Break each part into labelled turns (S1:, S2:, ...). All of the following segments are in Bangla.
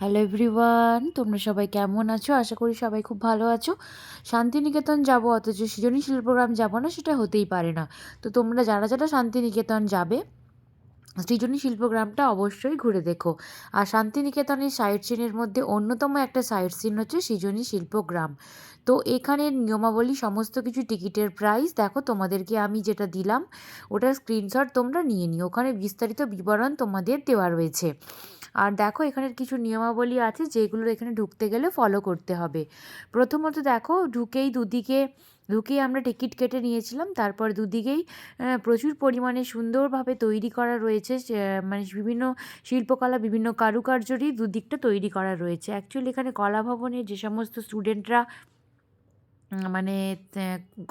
S1: হ্যালো এভরিওয়ান তোমরা সবাই কেমন আছো? আশা করি সবাই খুব ভালো আছো। শান্তিনিকেতন যাব, অথচ সৃজনশীল প্রোগ্রাম যাব না, সেটা হতেই পারে না। তো তোমরা যারা যারা শান্তিনিকেতন যাবে সৃজনী শিল্পগ্রামটা অবশ্যই ঘুরে দেখো। আর শান্তিনিকেতনের সাইট সিনের মধ্যে অন্যতম একটা সাইট সিন হচ্ছে সৃজনী শিল্পগ্রাম তো এখানের নিয়মাবলী সমস্ত কিছু টিকিটের প্রাইস দেখো, তোমাদেরকে আমি যেটা দিলাম, ওটার স্ক্রিনশট তোমরা নিয়ে নিও। ওখানে বিস্তারিত বিবরণ তোমাদের দেওয়া রয়েছে। আর দেখো, এখানের কিছু নিয়মাবলী আছে যেগুলো এখানে ঢুকতে গেলে ফলো করতে হবে। প্রথমত দেখো, ঢুকেই দুদিকে ঢুকেই আমরা টিকিট কেটে নিয়েছিলাম। তারপর দুদিকেই প্রচুর পরিমাণে সুন্দরভাবে তৈরি করা রয়েছে মানে বিভিন্ন শিল্পকলা, বিভিন্ন কারুকার্যরই দুদিকটা তৈরি করা রয়েছে। অ্যাকচুয়ালি এখানে কলা ভবনে যে সমস্ত স্টুডেন্টরা মানে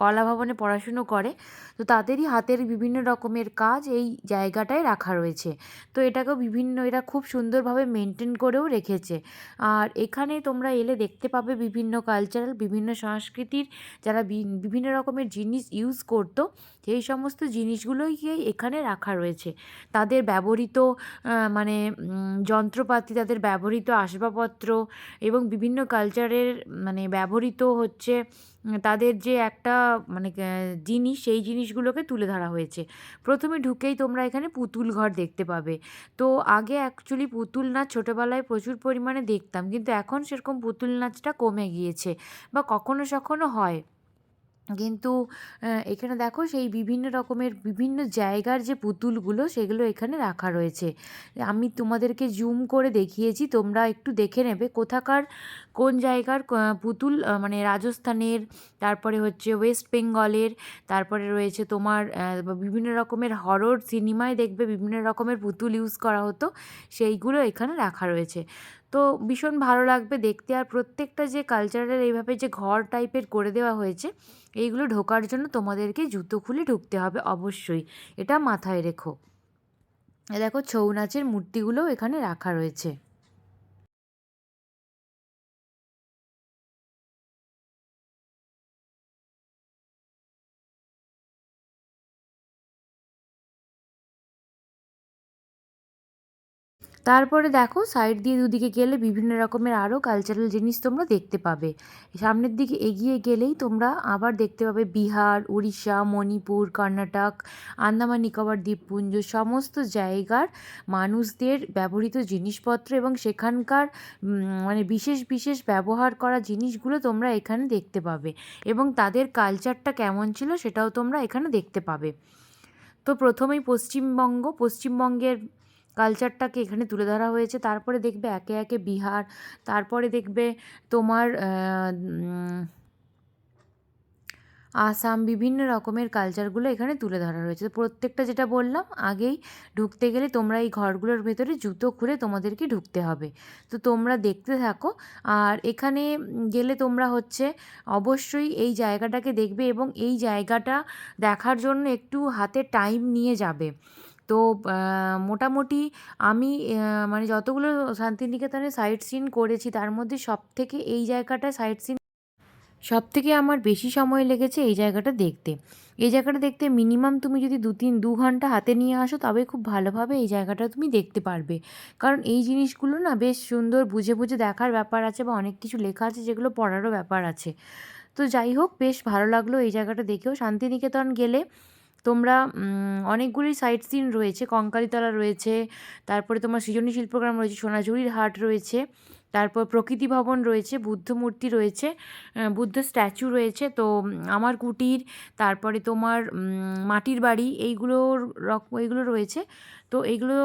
S1: কলা ভবনে পড়াশুনো করে। তো তাদেরই হাতের বিভিন্ন রকমের কাজ এই জায়গাটায় রাখা রয়েছে। তো এটাকেও বিভিন্ন, এরা খুব সুন্দরভাবে মেনটেন করেও রেখেছে। আর এখানে তোমরা এলে দেখতে পাবে বিভিন্ন কালচারাল বিভিন্ন সংস্কৃতির যারা বিভিন্ন রকমের জিনিস ইউজ করতো, সেই সমস্ত জিনিসগুলোইকে এখানে রাখা রয়েছে। তাদের ব্যবহৃত মানে যন্ত্রপাতি, তাদের ব্যবহৃত আসবাবপত্র এবং বিভিন্ন কালচারের মানে ব্যবহৃত হচ্ছে তাদের যে একটা মানে জিনিস, সেই জিনিসগুলোকে তুলে ধরা হয়েছে। প্রথমে ঢুকেই তোমরা এখানে পুতুল ঘর দেখতে পাবে। তো আগে অ্যাকচুয়ালি পুতুল নাচ ছোটোবেলায় প্রচুর পরিমাণে দেখতাম, কিন্তু এখন সেরকম পুতুল নাচটা কমে গিয়েছে বা কখনো সখনো হয়। কিন্তু এখানে দেখো সেই বিভিন্ন রকমের বিভিন্ন জায়গার যে পুতুলগুলো সেগুলো এখানে রাখা রয়েছে। আমি তোমাদেরকে জুম করে দেখিয়েছি, তোমরা একটু দেখে নেবে কোথাকার, কোন জায়গার পুতুল মানে রাজস্থানের, তারপরে হচ্ছে ওয়েস্ট বেঙ্গলের, তারপরে রয়েছে তোমার বিভিন্ন রকমের হরর সিনেমায় দেখবে বিভিন্ন রকমের পুতুল ইউজ করা হতো, সেইগুলো এখানে রাখা রয়েছে। তো ভীষণ ভালো লাগবে দেখতে। আর প্রত্যেকটা যে কালচারাল এইভাবে যে ঘর টাইপের করে দেওয়া হয়েছে, এইগুলো ঢোকার জন্য তোমাদেরকে জুতো খুলে ঢুকতে হবে অবশ্যই। এটা মাথায় রেখো। দেখো ছৌ নাচের মূর্তিগুলোও এখানে রাখা রয়েছে। তারপরে দেখো সাইড দিয়ে দুদিকে গেলে বিভিন্ন রকমের আরও কালচারাল জিনিস তোমরা দেখতে পাবে। সামনের দিকে এগিয়ে গেলেই তোমরা আবার দেখতে পাবে বিহার, উড়িষ্যা, মণিপুর, কর্ণাটক, আন্দামান, নিকোবর, দ্বীপপুঞ্জ সমস্ত জায়গার মানুষদের ব্যবহৃত জিনিসপত্র এবং সেখানকার মানে বিশেষ বিশেষ ব্যবহার করা জিনিসগুলো তোমরা এখানে দেখতে পাবে এবং তাদের কালচারটা কেমন ছিল সেটাও তোমরা এখানে দেখতে পাবে। তো প্রথমেই পশ্চিমবঙ্গ, পশ্চিমবঙ্গের কালচারটাকে এখানে তুলে ধরা হয়েছে। তারপরে দেখবে একে একে বিহার, তারপরে দেখবে তোমার আসাম, বিভিন্ন রকমের কালচারগুলো এখানে তুলে ধরা রয়েছে তো প্রত্যেকটা যেটা বললাম, আগেই ঢুকতে গেলে তোমরা এই ঘরগুলোর ভেতরে জুতো খুলে তোমাদেরকে ঢুকতে হবে। তো তোমরা দেখতে থাকো। আর এখানে গেলে তোমরা হচ্ছে অবশ্যই এই জায়গাটাকে দেখবে এবং এই জায়গাটা দেখার জন্য একটু হাতে টাইম নিয়ে যাবে। তো মোটামুটি আমি মানে যতগুলো শান্তিনিকেতনে সাইট সিন করেছি, তার মধ্যে সব থেকে এই জায়গাটা সাইট সিন সব থেকে আমার বেশি সময় লেগেছে এই জায়গাটা দেখতে। এই জায়গাটা দেখতে মিনিমাম তুমি যদি দু তিন, দু ঘণ্টা হাতে নিয়ে আসো, তবে খুব ভালোভাবে এই জায়গাটা তুমি দেখতে পারবে। কারণ এই জিনিসগুলো না বেশ সুন্দর বুঝে বুঝে দেখার ব্যাপার আছে বা অনেক কিছু লেখা আছে যেগুলো পড়ারও ব্যাপার আছে। তো যাই হোক, বেশ ভালো লাগল এই জায়গাটা দেখেও। শান্তিনিকেতন গেলে তোমরা অনেকগুলি সাইট সিন রয়েছে, কঙ্কালীতলা রয়েছে, তারপরে তোমার সৃজনী শিল্পগ্রাম রয়েছে, সোনাঝুরির হাট রয়েছে। তারপর প্রকৃতি ভবন রয়েছে, বুদ্ধ মূর্তি রয়েছে বুদ্ধ স্ট্যাচু রয়েছে, তো আমার কুটির, তারপরে তোমার মাটির বাড়ি, এইগুলোর এইগুলো রয়েছে। তো এইগুলো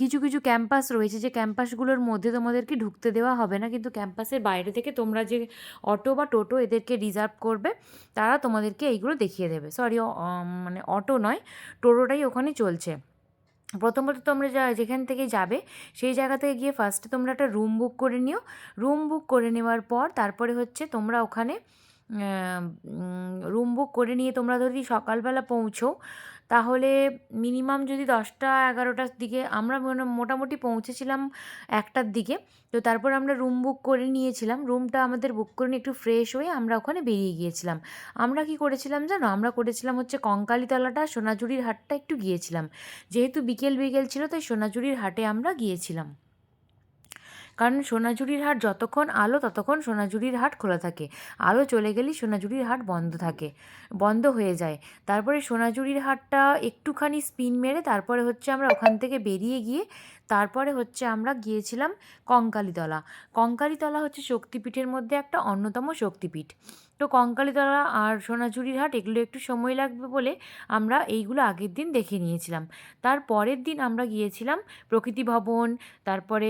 S1: কিছু কিছু ক্যাম্পাস রয়েছে, যে ক্যাম্পাসগুলোর মধ্যে তোমাদেরকে ঢুকতে দেওয়া হবে না, কিন্তু ক্যাম্পাসের বাইরে থেকে তোমরা যে অটো বা টোটো এদেরকে রিজার্ভ করবে, তারা তোমাদেরকে এইগুলো দেখিয়ে দেবে। সরি মানে অটো নয়, টোটোটাই ওখানে চলছে। প্রথমত তোমরা যা যেখান থেকে যাবে, সেই জায়গা থেকে গিয়ে ফার্স্টে তোমরা একটা রুম বুক করে নিও। রুম বুক করে নেওয়ার পর তারপরে হচ্ছে তোমরা ওখানে রুম বুক করে নিয়ে তোমরা যদি সকালবেলা পৌঁছো তাহলে মিনিমাম যদি দশটা এগারোটার দিকে আমরা মোটামুটি পৌঁছেছিলাম একটার দিকে, তো তারপর আমরা রুম বুক করে নিয়েছিলাম। রুমটা আমাদের বুক করে নিয়ে একটু ফ্রেশ হয়ে আমরা ওখানে বেরিয়ে গিয়েছিলাম। আমরা কি করেছিলাম জানো? আমরা করেছিলাম হচ্ছে কঙ্কালীতলাটা, সোনাঝুরির হাটটা একটু গিয়েছিলাম। যেহেতু বিকেল বিকেল ছিল, তাই সোনাঝুরির হাটে আমরা গিয়েছিলাম। কারণ সোনাঝুরির হাট যতক্ষণ আলো, ততক্ষণ সোনাঝুরির হাট খোলা থাকে। আলো চলে গেলেই সোনাঝুরির হাট বন্ধ থাকে, বন্ধ হয়ে যায়। তারপরে সোনাঝুরির হাটটা একটুখানি স্পিন মেরে তারপরে হচ্ছে আমরা ওখান থেকে বেরিয়ে গিয়ে তারপরে হচ্ছে আমরা গিয়েছিলাম কঙ্কালীতলা। কঙ্কালীতলা হচ্ছে শক্তিপীঠের মধ্যে একটা অন্যতম শক্তিপীঠ। তো কঙ্কালীতলা আর সোনাঝুরির হাট, এগুলো একটু সময় লাগবে বলে আমরা এইগুলো আগের দিন দেখে নিয়েছিলাম। তার পরের দিন আমরা গিয়েছিলাম প্রকৃতি ভবন, তারপরে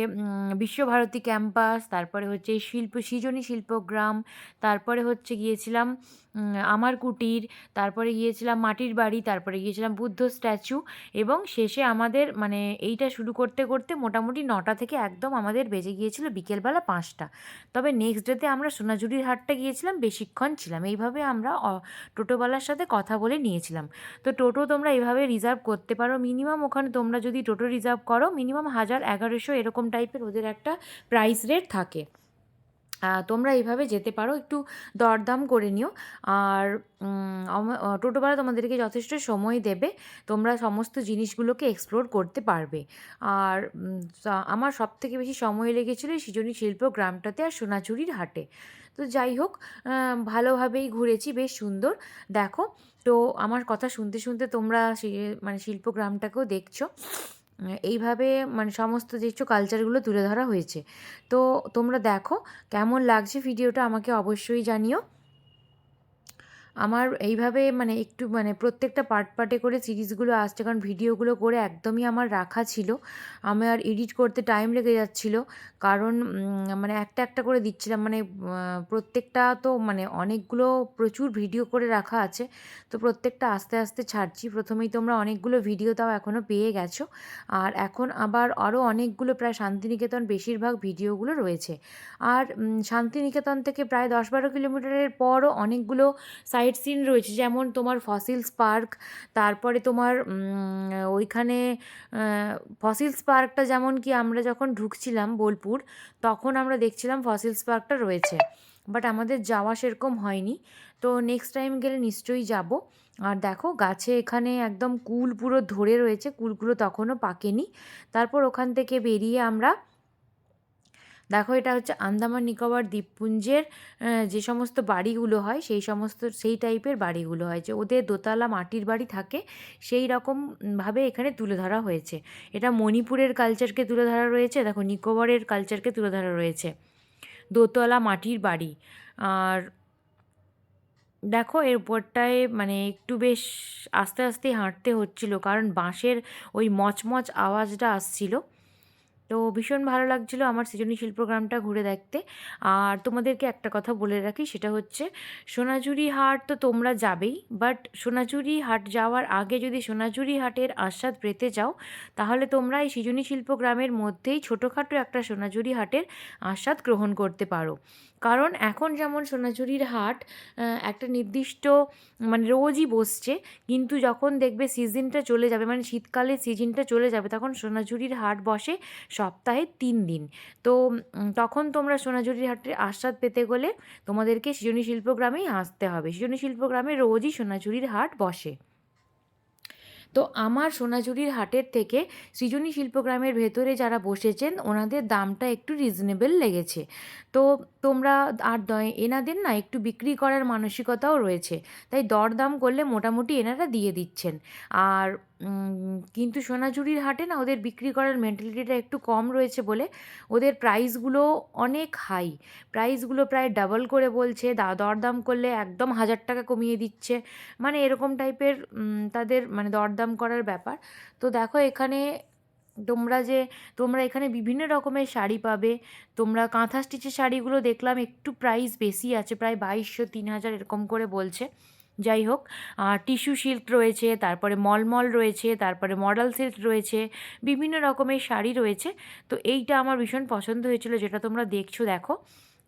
S1: বিশ্বভারতী ক্যাম্পাস, তারপরে হচ্ছে শিল্প, সৃজনী শিল্পগ্রাম, তারপরে হচ্ছে গিয়েছিলাম আমার কুটির, তারপরে গিয়েছিলাম মাটির বাড়ি, তারপরে গিয়েছিলাম বুদ্ধ স্ট্যাচু এবং শেষে আমাদের মানে এইটা শুরু করতে করতে মোটামুটি নটা থেকে একদম আমাদের বেজে গিয়েছিল বিকেলবেলা পাঁচটা। তবে নেক্সট ডেতে আমরা সোনাঝুরির হাটটা গিয়েছিলাম, বেশিক্ষণ ছিলাম। এইভাবে আমরা টোটোওয়ালার সাথে কথা বলে নিয়েছিলাম। তো টোটো তোমরা এইভাবে রিজার্ভ করতে পারো মিনিমাম ওখানে তোমরা যদি টোটো রিজার্ভ করো মিনিমাম হাজার এগারোশো এরকম টাইপের ওদের একটা প্রাইস রেট থাকে। তোমরা এইভাবে যেতে পারো, একটু দরদাম করে নিও। আর টোটোওয়ালা তোমাদেরকে যথেষ্ট সময় দেবে, তোমরা সমস্ত জিনিসগুলোকে এক্সপ্লোর করতে পারবে। আর আমার সব থেকে বেশি সময় লেগেছিলো সৃজনী শিল্প গ্রামটাতে আর সোনাচুরির হাটে। তো যাই হোক ভালোভাবেই ঘুরেছি, বেশ সুন্দর। দেখো, তো আমার কথা শুনতে শুনতে তোমরা মানে শিল্পগ্রামটাকেও দেখছ। এইভাবে মানে সমস্ত কিছু কালচারগুলো তুলে ধরা হয়েছে। তো তোমরা দেখো কেমন লাগছে ভিডিওটা আমাকে অবশ্যই জানিও। আমার এইভাবে মানে একটু মানে প্রত্যেকটা পার্ট পার্টে করে সিরিজগুলো আসছে, কারণ ভিডিওগুলো করে একদমই আমার রাখা ছিল। আমার এডিট করতে টাইম লেগে যাচ্ছিল। কারণ মানে একটা একটা করে দিচ্ছিলাম। মানে প্রত্যেকটা তো মানে অনেকগুলো প্রচুর ভিডিও করে রাখা আছে। তো প্রত্যেকটা আস্তে আস্তে ছাড়ছি। প্রথমেই তোমরা অনেকগুলো ভিডিও তাও এখনও পেয়ে গেছো। আর এখন আবার আরও অনেকগুলো প্রায় শান্তিনিকেতন বেশিরভাগ ভিডিওগুলো রয়েছে। আর শান্তিনিকেতন থেকে প্রায় দশ বারো কিলোমিটারের পরও অনেকগুলো সাইট সিন রয়েছে, যেমন তোমার ফসিলস পার্ক তারপরে তোমার ওইখানে ফসিলস পার্কটা যেমন কি আমরা যখন ঢুকছিলাম বোলপুর, তখন আমরা দেখছিলাম ফসিলস পার্কটা রয়েছে। বাট আমাদের যাওয়া সেরকম হয়নি। তো নেক্সট টাইম গেলে নিশ্চয়ই যাব। আর দেখো, গাছে এখানে একদম কুল পুরো ধরে রয়েছে, কুলগুলো তখনও পাকেনি। তারপর ওখান থেকে বেরিয়ে আমরা দেখো এটা হচ্ছে আন্দামান নিকোবর দ্বীপপুঞ্জের যে সমস্ত বাড়িগুলো হয়, সেই সমস্ত, সেই টাইপের বাড়িগুলো হয়। যে ওদের দোতলা মাটির বাড়ি থাকে, সেই রকমভাবে এখানে তুলে ধরা হয়েছে। এটা মণিপুরের কালচারকে তুলে ধরা রয়েছে, দেখো নিকোবরের কালচারকে তুলে ধরা রয়েছে। দোতলা মাটির বাড়ি। আর দেখো এর উপরটায় মানে একটু বেশ আস্তে আস্তে হাঁটতে হচ্ছিল, কারণ বাঁশের ওই মচমচ আওয়াজটা আসছিল। তো ভীষণ ভালো লাগছিল আমার সৃজনী শিল্পগ্রামটা ঘুরে দেখতে। আর তোমাদেরকে একটা কথা বলে রাখি, সেটা হচ্ছে সোনাঝুরি হাট তো তোমরা যাবেই বাট সোনাঝুরি হাট যাওয়ার আগে যদি সোনাঝুরি হাটের আস্বাদ পেতে যাও তাহলে তোমরা এই সৃজনী শিল্পগ্রামের মধ্যেই ছোটোখাটো একটা সোনাঝুরি হাটের আস্বাদ গ্রহণ করতে পারো। কারণ এখন যেমন সোনাঝুরির হাট একটা নির্দিষ্ট মানে রোজই বসছে, কিন্তু যখন দেখবে সিজনটা চলে যাবে মানে শীতকালে সিজনটা চলে যাবে, তখন সোনাঝুরির হাট বসে সপ্তাহে তিন দিন। তো তখন তোমরা সোনাঝুরির হাটের আস্বাদ পেতে গেলে তোমাদেরকে সৃজনী শিল্পগ্রামেই আসতে হবে। সৃজনী শিল্পগ্রামে রোজই সোনাঝুরির হাট বসে। তো, আমার সোনাঝুরির হাটের থেকে সৃজনী শিল্পগ্রামের ভেতরে যারা বসেছেন, ওনাদের দামটা একটু রিজনেবল লেগেছে। তো, তোমরা আর দয়, এনাদের না একটু বিক্রি করার মানসিকতাও রয়েছে। তাই দরদাম করলে মোটামুটি এনারা দিয়ে দিচ্ছেন। আর কিন্তু সোনাঝুরির হাটে না ওদের বিক্রি করার মেন্টালিটিটা একটু কম রয়েছে বলে ওদের প্রাইসগুলো অনেক হাই প্রাইসগুলো প্রায় ডাবল করে বলছে দরদাম করলে একদম হাজার টাকা কমিয়ে দিচ্ছে। মানে এরকম টাইপের তাদের মানে দরদাম করার ব্যাপার। তো দেখো এখানে তোমরা যে, তোমরা এখানে বিভিন্ন রকমের শাড়ি পাবে। তোমরা কাঁথা স্টিচের শাড়িগুলো দেখলাম একটু প্রাইস বেশি আছে, প্রায় বাইশশো তিন হাজার এরকম করে বলছে। যাই হোক টিস্যু সিল্ক রয়েছে, তারপরে মলমল রয়েছে, তারপরে মডেল সিল্ক রয়েছে, বিভিন্ন রকমের শাড়ি রয়েছে। তো এইটা আমার ভীষণ পছন্দ হয়েছিল, যেটা তোমরা দেখছ, দেখো।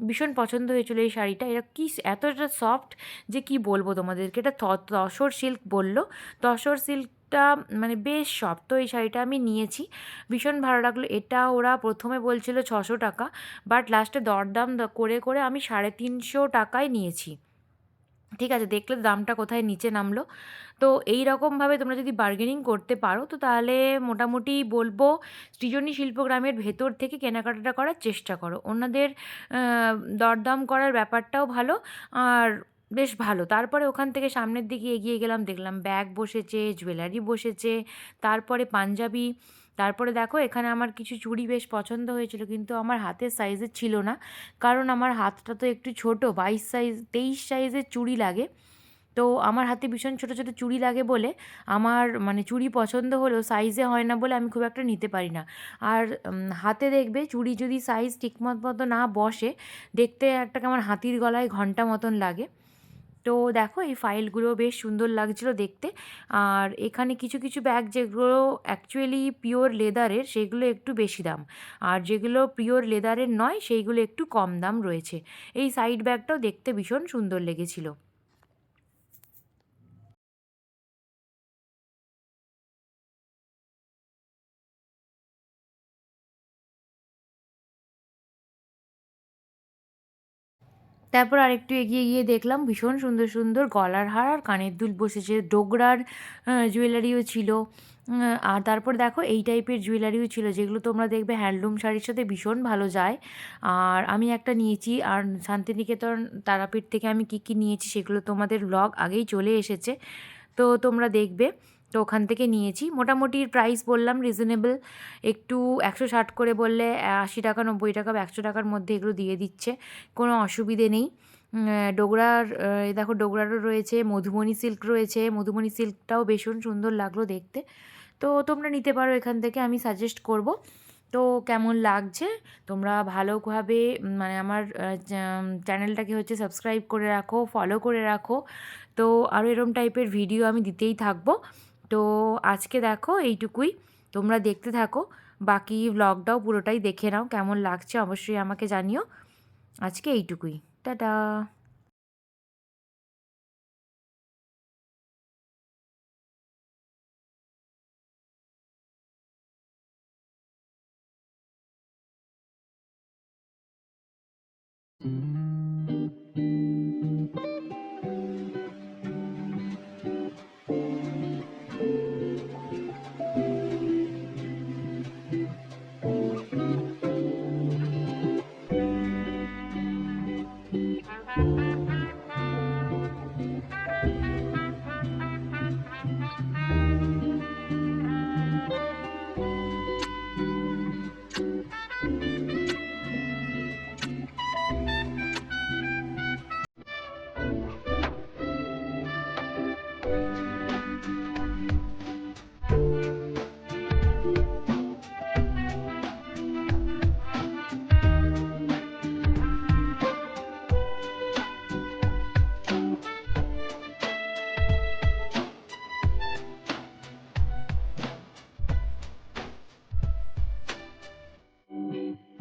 S1: ভীষণ পছন্দ হয়েছিল এই শাড়িটা। এটা কি এতটা সফট যে কি বলব তোমাদেরকে? এটা তসর সিল্ক বলল। তসর সিল্কটা মানে বেশ সফট, তো এই শাড়িটা আমি নিয়েছি। ভীষণ ভালো লাগল। এটা ওরা প্রথমে বলছিল ছশো টাকা, বাট লাস্টে দরদাম করে করে আমি সাড়ে তিনশো টাকায় নিয়েছি। ঠিক আছে, দেখলে দামটা কোথায় নিচে নামলো। তো এই রকমভাবে তোমরা যদি বার্গেনিং করতে পারো, তো তাহলে মোটামুটি বলব সৃজনী শিল্পগ্রামের ভেতর থেকে কেনাকাটাটা করার চেষ্টা করো। ওনাদের দরদাম করার ব্যাপারটাও ভালো আর বেশ ভালো। তারপরে ওখান থেকে সামনের দিকে এগিয়ে গেলাম, দেখলাম ব্যাগ বসেছে জুয়েলারি বসেছে, তারপরে পাঞ্জাবি তারপরে দেখো এখানে আমার কিছু চুড়ি বেশ পছন্দ হয়েছিল, কিন্তু আমার হাতের সাইজের ছিল না। কারণ আমার হাতটা তো একটু ছোট, বাইশ সাইজ তেইশ সাইজের চুড়ি লাগে। তো আমার হাতে ভীষণ ছোটো ছোটো চুড়ি লাগে বলে আমার মানে চুড়ি পছন্দ হলেও সাইজে হয় না বলে আমি খুব একটা নিতে পারি না। আর হাতে দেখবে চুড়ি যদি সাইজ ঠিকমত মতো না বসে, দেখতে একটা কেমন হাতির গলায় ঘণ্টা মতন লাগে। তো দেখো এই ফাইলগুলো বেশ সুন্দর লাগছিল দেখতে। আর এখানে কিছু কিছু ব্যাগ যেগুলো অ্যাকচুয়ালি পিওর লেদারের সেগুলো একটু বেশি দাম। আর যেগুলো পিওর লেদারের নয়, সেইগুলো একটু কম দাম রয়েছে। এই সাইড ব্যাগটাও দেখতে ভীষণ সুন্দর লেগেছিলো। তারপর আরেকটু এগিয়ে গিয়ে দেখলাম ভীষণ সুন্দর সুন্দর গলার হার আর কানের দুল বসেছে। ডোগরার জুয়েলারিও ছিল। আর তারপর দেখো এই টাইপের জুয়েলারিও ছিল, যেগুলো তোমরা দেখবে হ্যান্ডলুম শাড়ির সাথে ভীষণ ভালো যায়। আর আমি একটা নিয়েছি আর শান্তিনিকেতন তারাপীঠ থেকে আমি কী কী নিয়েছি সেগুলো তোমাদের ব্লগ আগেই চলে এসেছে। তো তোমরা দেখবে। তো ওখান থেকে নিয়েছি। মোটামুটি প্রাইস বললাম রিজনেবল একটু একশো ষাট করে বললে আশি টাকা, নব্বই টাকা বা একশো টাকার মধ্যে এগুলো দিয়ে দিচ্ছে, কোনো অসুবিধে নেই। ডোগরার দেখো ডোগরারও রয়েছে, মধুবনী সিল্ক রয়েছে, মধুবনী সিল্কটাও ভীষণ সুন্দর লাগল দেখতে। তো তোমরা নিতে পারো এখান থেকে, আমি সাজেস্ট করব। তো কেমন লাগছে? তোমরা ভালোভাবে মানে আমার চ্যানেলটাকে হচ্ছে সাবস্ক্রাইব করে রাখো ফলো করে রাখো। তো আরও এরম টাইপের ভিডিও আমি দিতেই থাকব। তো আজকে দেখো এইটুকুই। তোমরা দেখতে থাকো। বাকি ব্লগটাও পুরোটাই দেখে নাও। কেমন লাগছে অবশ্যই আমাকে জানিও। আজকে এইটুকুই। টাটা। Mm-hmm.